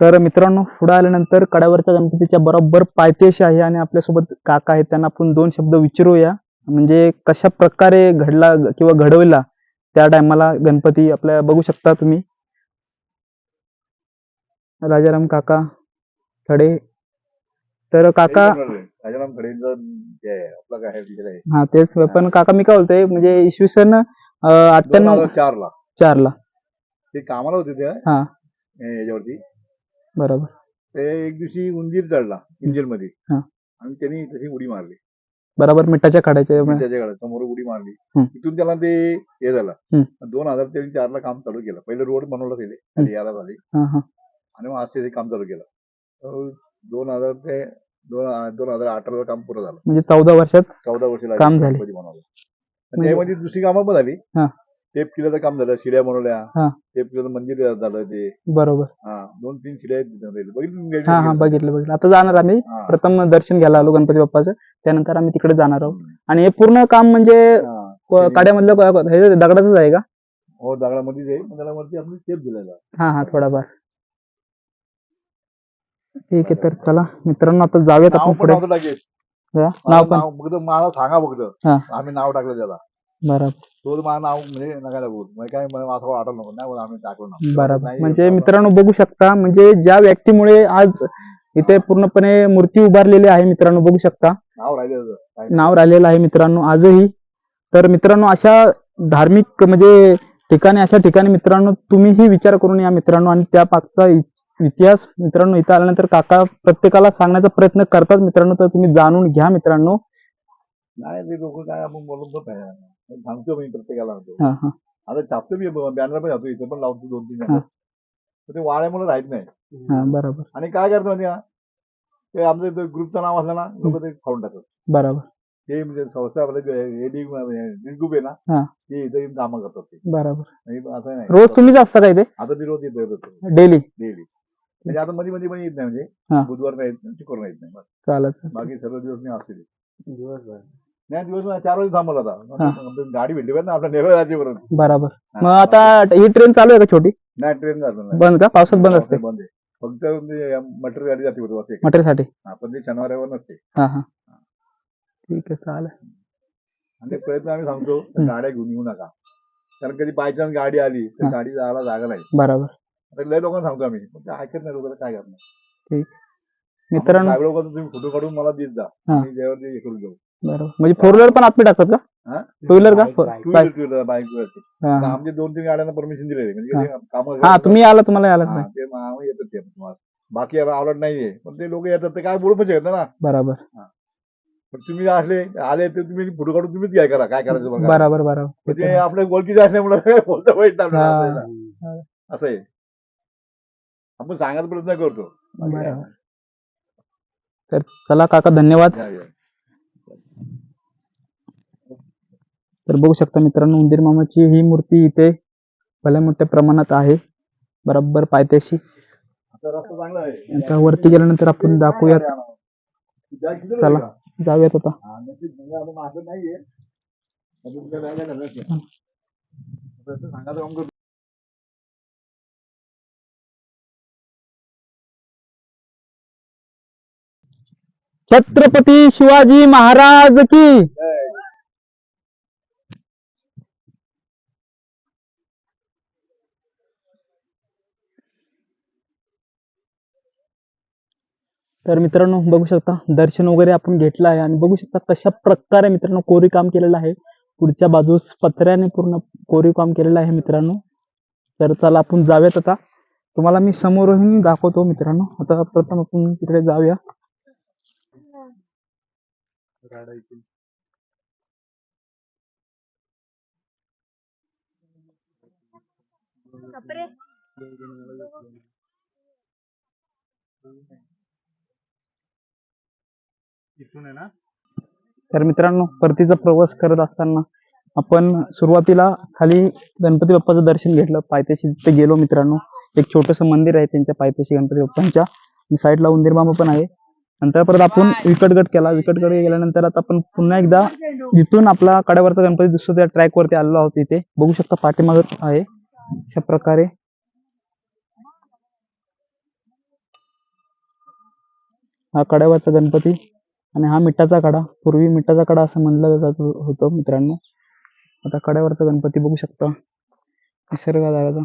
तर मित्रांनो पुढे आल्यानंतर कड्यावरच्या गणपतीच्या बरोबर पायथ्याशी आहे आणि आपल्यासोबत काका आहेत त्यांना आपण दोन शब्द विचारूया. म्हणजे कशा प्रकारे घडला किंवा घडवला त्या टायमाला गणपती आपल्या बघू शकता तुम्ही. राजाराम काका खडे तर काका राजाराम आपलं आहे. हा तेच. पण काका मी काय बोलतोय म्हणजे इसवी सन अठ्ठ्याण्णव 2004 ला चारला. ते कामाला होते ते. हे याच्यावरती. बरोबर. ते एक दिवशी उंदीर चढला इंजिनमध्ये हा. आणि त्यांनी तशी उडी मारली. बरोबर मिठाच्या खाड्याच्या त्याच्याकडे समोर उडी मारली. हम्म. तिथून त्याला ते हे झालं. दोन हजार त्यांनी चारला काम चालू केलं. पहिले रोड बनवलं त्याने खाली यायला झाली. हा हा. आणि मग आज ते काम चालू केलं. तर दोन हजार ते दोन दोन हजार अठराला काम पुरं झालं. म्हणजे चौदा वर्षात चौदा वर्ष लागली काम झाले. गणपती बनवायला आणि म्हणजे- त्यामध्ये दुसरी कामं पण झाली. हा. टेप किल्याचं काम झालं शिड्या. बनवल्या. टेप किल्याचं मंदिर झालं ते. बरोबर. हा दोन तीन शिड्या आहेत तिथं. बघितलं तुम्ही हा हा? बघितलं बघितलं. आता जाणार आम्ही. हा. प्रथम दर्शन घ्यायला आलो गणपती बाप्पाचं. त्यानंतर आम्ही तिकडे जाणार आहोत. आणि हे पूर्ण काम म्हणजे हा. क- काड्यामधलं क- हे दगडाचंच आहे का? हो दगडामध्येच आहे. पण त्याला वरती आपली टेप दिलेला हा हा थोडाफार. ठीक आहे तर चला. मित्रांनो आता जाऊयात नाव आपण पण पुढे. नव्हतं हा, मला नाव पण. फक्त मला सांगा फक्त. हा. आम्ही नाव टाकलं त्याला. बरोबर तो मला नाव म्हणजे नका बोल. म्हणजे काय मला असं वाटलं नको नाही बोला आम्ही टाकलं नाव बरोबर नाही, म्हणजे. मित्रांनो बघू शकता म्हणजे ज्या व्यक्तीमुळे आज इथे पूर्णपणे मूर्ती उभारलेली आहे मित्रांनो बघू शकता. नाव राहिले त्याचं. काय? नाव राहिलेलं आहे मित्रांनो आजही. तर मित्रांनो अशा धार्मिक म्हणजे ठिकाणी अशा ठिकाणी मित्रांनो तुम्हीही विचार करून या मित्रांनो. आणि त्या इ- इतिहास मित्रांनो इथं आल्यानंतर काका प्रत्येकाला सांगण्याचा प्रयत्न करतात मित्रांनो. तर तुम्ही जाणून घ्या मित्रांनो. नाही ते लोक काय आपण बोलून पण नाही. सांगतो मी प्रत्येकाला हा हा. आता छापतो मी बॅनर पण जातो इथे पण लावतो दोन तीन हा. banner. ते वाऱ्यामुळे राहत नाही. हा बरोबर. आणि काय करतो माहिती का? ते आमचं ग्रुपचं नाव असलं ना लोक ते खाऊन टाकतात. बरोबर. ते म्हणजे संस्था आपलं हे ग्रुप आहे ना हा. ते इथे येऊन कामं करतात ते. बरोबर. आणि असं नाही. रोज तुम्हीच असता का इथे? आता मी रोज येतो डेली. डेली. म्हणजे आता मध्ये मध्ये पण येत नाही म्हणजे. बुधवार नाही येत शुक्रवार येत नाही. बस. चालत बाकी सर्व दिवस मी असते. दिवसभर. नाही दिवस चार वाजे थांबवला होता गाडी भेटली पाहिजे ना आपल्या नेरळ राज्यावरून बरोबर. मग आता ही ट्रेन चालू आहे का छोटी? नाही ट्रेन जातो नाही. बंद का? पावसात बंद असते. बंद आहे. फक्त मटेरियल गाडी जाते होती. मटेरियलसाठी हा, पण ते शनिवारवर नसते. ठीक आहे चालेल. आणि प्रयत्न आम्ही सांगतो. गाड्या घेऊन येऊ नका. कारण कधी बाय चान्स गाडी आली तर. गाडी जायला जागा नाही. बरोबर. आता लय लोकांना सांगतो आम्ही ऐकत नाही लोक काय करणार? मित्रांनो. साहेब लोक तुम्ही फोटो काढून मला देत जा. हा. मी त्यावर ते हे करून घेऊ. बरोबर. म्हणजे फोर व्हीलर पण आतमध्ये टाकतात का? हा? टू व्हीलर का? बाईक हा, हा. आमचे दोन तीन गाड्यांना परमिशन दिलेली म्हणजे हा. कामं हा तुम्ही आला तुम्हाला हा, नाही. ते येतात ते तुम्हाला. बाकी याला आवडत नाहीये. पण ते लोक येतात ते काय बोलू पण शकत नाही ना. बरोबर. पण तुम्ही असले आले तर तुम्ही फोटो काढून तुम्हीच काय करा. काय करायचं बघा. बरोबर बरोबर. ते म्हणजे आहे. आपल्या ओळखीचे असल्यामुळे काय बोलता वाईट नाही आपल्याला हा. आपल्याला. असं आहे. आपण सांगायचा प्रयत्न करतो. बरोबर. तर चला काका धन्यवाद. तर बघू शकता मित्रांनो उंदीर मामाची ही मूर्ती इथे भल्या मोठ्या प्रमाणात आहे. बरोबर पायथ्याशी. वरती गेल्यानंतर आपण दाखवूयात. चला. जाऊयात आता. हा, छत्रपती शिवाजी महाराज की? तर मित्रांनो बघू शकता दर्शन वगैरे आपण घेतलं आहे आणि बघू शकता कशा प्रकारे मित्रांनो कोरीव काम केलेलं आहे. पुढच्या बाजूस पत्र्याने पूर्ण कोरीव काम केलेलं आहे मित्रांनो. तर चला आपण जाऊयात आता. तुम्हाला मी समोरही दाखवतो मित्रांनो. आता प्रथम आपण तिकडे जाऊया. कपडे. तर मित्रांनो परतीचा प्रवास करत असताना आपण सुरुवातीला खाली गणपती बाप्पाचं दर्शन घेतलं. पायथ्याशी तिथे गेलो मित्रांनो. एक छोटंसं मंदिर आहे त्यांच्या पायथ्याशी गणपती बाप्पांच्या. आणि साईडला उंदीर मामा पण आहे. नंतर परत आपण विकटगड केला. विकटगड गेल्यानंतर आता आपण पुन्हा एकदा जिथून आपला कड्यावरचा गणपती दिसतो. त्या ट्रॅक वरती आलेलो आहोत इथे. बघू शकता पाठीमाग आहे. अशा प्रकारे. हा कड्यावरचा गणपती आणि हा मिठाचा कडा पूर्वी मिठाचा कडा असं म्हणलं जात होतं मित्रांनो. आता कड्यावरचा गणपती बघू शकता. निसर्ग दाराचा